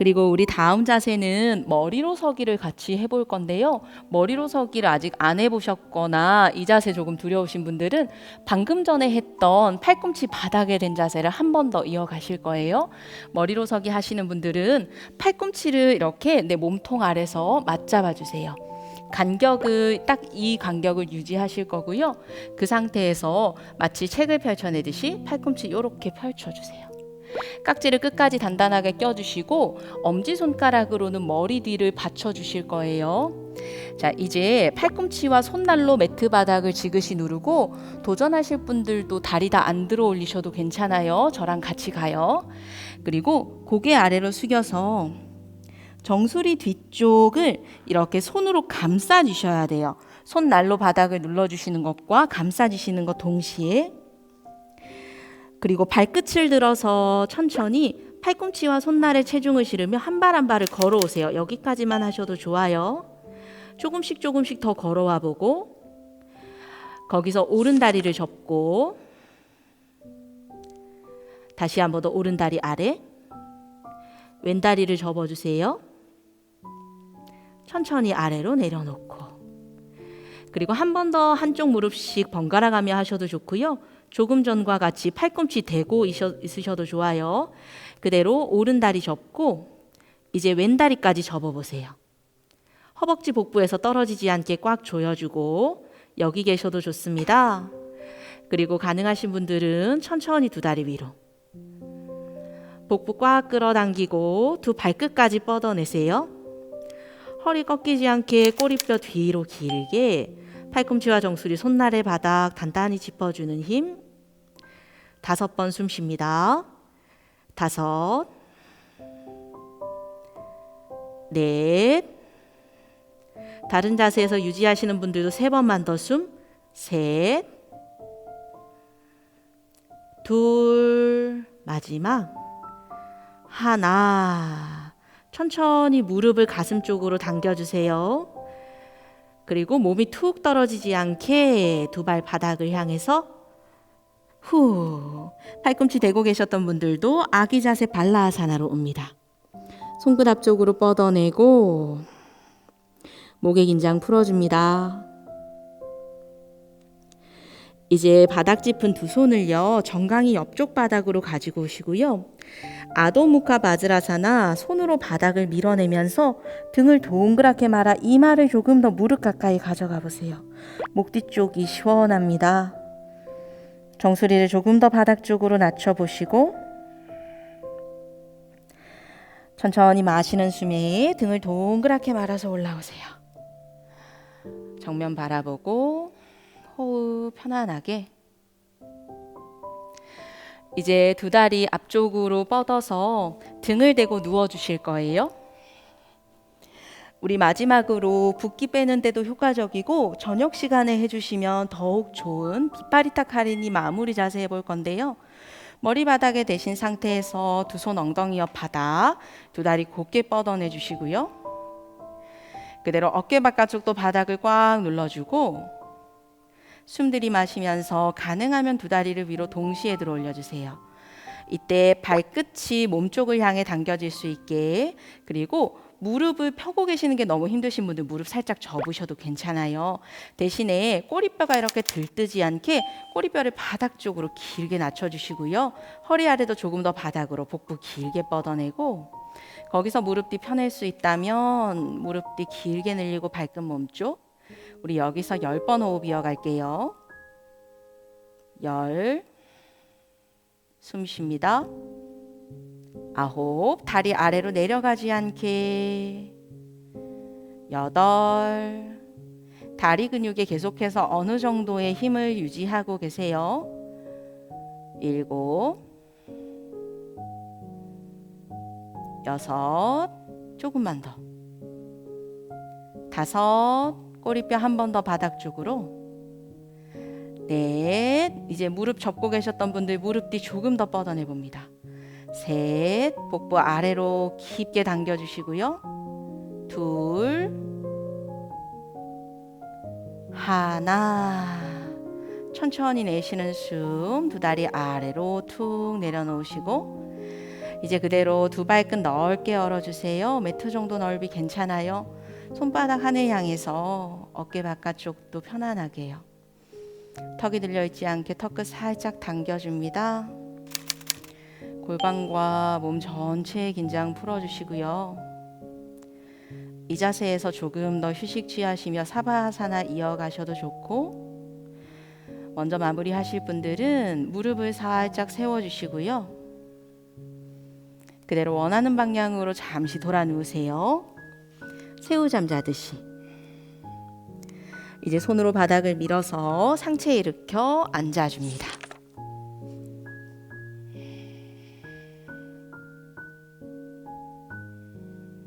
그리고 우리 다음 자세는 머리로 서기를 같이 해볼 건데요. 머리로 서기를 아직 안 해보셨거나 이 자세 조금 두려우신 분들은 방금 전에 했던 팔꿈치 바닥에 댄 자세를 한 번 더 이어가실 거예요. 머리로 서기 하시는 분들은 팔꿈치를 이렇게 내 몸통 아래서 맞잡아 주세요. 간격을 딱 이 간격을 유지하실 거고요. 그 상태에서 마치 책을 펼쳐내듯이 팔꿈치 이렇게 펼쳐주세요. 깍지를 끝까지 단단하게 껴주시고 엄지 손가락으로는 머리 뒤를 받쳐주실 거예요. 자, 이제 팔꿈치와 손날로 매트 바닥을 지그시 누르고 도전하실 분들도 다리 다 안 들어 올리셔도 괜찮아요. 저랑 같이 가요. 그리고 고개 아래로 숙여서 정수리 뒤쪽을 이렇게 손으로 감싸 주셔야 돼요. 손 날로 바닥을 눌러 주시는 것과 감싸 주시는 것 동시에 그리고 발끝을 들어서 천천히 팔꿈치와 손날에 체중을 실으며 한 발 한 발을 걸어오세요. 여기까지만 하셔도 좋아요. 조금씩 조금씩 더 걸어와 보고 거기서 오른 다리를 접고 다시 한 번 더 오른 다리 아래 왼 다리를 접어 주세요. 천천히 아래로 내려놓고 그리고 한 번 더 한쪽 무릎씩 번갈아 가며 하셔도 좋고요. 조금 전과 같이 팔꿈치 대고 있으셔도 좋아요. 그대로 오른 다리 접고 이제 왼 다리까지 접어 보세요. 허벅지 복부에서 떨어지지 않게 꽉 조여주고 여기 계셔도 좋습니다. 그리고 가능하신 분들은 천천히 두 다리 위로 복부 꽉 끌어당기고 두 발끝까지 뻗어내세요. 허리 꺾이지 않게 꼬리뼈 뒤로 길게 팔꿈치와 정수리 손날의 바닥 단단히 짚어주는 힘. 다섯 번 숨 쉽니다. 다섯, 넷. 다른 자세에서 유지하시는 분들도 세 번만 더 숨. 셋, 둘, 마지막. 하나. 천천히 무릎을 가슴 쪽으로 당겨주세요. 그리고 몸이 툭 떨어지지 않게 두 발 바닥을 향해서 후. 팔꿈치 대고 계셨던 분들도 아기 자세 발라아사나로 옵니다. 손끝 앞쪽으로 뻗어내고 목의 긴장 풀어줍니다. 이제 바닥 짚은 두 손을요 정강이 옆쪽 바닥으로 가지고 오시고요. 아도무카 바즈라사나 손으로 바닥을 밀어내면서 등을 동그랗게 말아 이마를 조금 더 무릎 가까이 가져가 보세요. 목 뒤쪽이 시원합니다. 정수리를 조금 더 바닥 쪽으로 낮춰 보시고 천천히 마시는 숨에 등을 동그랗게 말아서 올라오세요. 정면 바라보고 호흡 편안하게 이제 두 다리 앞쪽으로 뻗어서 등을 대고 누워 주실 거예요. 우리 마지막으로 붓기 빼는데도 효과적이고 저녁 시간에 해주시면 더욱 좋은 빗바리타 카리니 마무리 자세 해볼 건데요. 머리 바닥에 대신 상태에서 두 손 엉덩이 옆 바닥, 두 다리 곧게 뻗어내 주시고요. 그대로 어깨 바깥쪽도 바닥을 꽉 눌러주고 숨 들이마시면서 가능하면 두 다리를 위로 동시에 들어 올려주세요. 이때 발끝이 몸쪽을 향해 당겨질 수 있게 그리고 무릎을 펴고 계시는 게 너무 힘드신 분들 무릎 살짝 접으셔도 괜찮아요. 대신에 꼬리뼈가 이렇게 들뜨지 않게 꼬리뼈를 바닥 쪽으로 길게 낮춰주시고요. 허리 아래도 조금 더 바닥으로 복부 길게 뻗어내고 거기서 무릎 뒤 펴낼 수 있다면 무릎 뒤 길게 늘리고 발끝 몸쪽 우리 여기서 열 번 호흡 이어갈게요. 열. 숨 쉽니다. 아홉. 다리 아래로 내려가지 않게. 여덟. 다리 근육에 계속해서 어느 정도의 힘을 유지하고 계세요. 일곱. 여섯. 조금만 더. 다섯. 꼬리뼈 한 번 더 바닥 쪽으로. 넷. 이제 무릎 접고 계셨던 분들 무릎 뒤 조금 더 뻗어내 봅니다. 셋. 복부 아래로 깊게 당겨 주시고요. 둘. 하나. 천천히 내쉬는 숨. 두 다리 아래로 툭 내려놓으시고 이제 그대로 두 발끝 넓게 열어주세요. 매트 정도 넓이 괜찮아요. 손바닥 하늘 향해서 어깨 바깥쪽도 편안하게요. 턱이 들려 있지 않게 턱끝 살짝 당겨줍니다. 골반과 몸 전체의 긴장 풀어주시고요. 이 자세에서 조금 더 휴식 취하시며 사바하사나 이어가셔도 좋고 먼저 마무리하실 분들은 무릎을 살짝 세워주시고요. 그대로 원하는 방향으로 잠시 돌아 누우세요. 새우 잠 자듯이. 이제 손으로 바닥을 밀어서 상체 일으켜 앉아줍니다.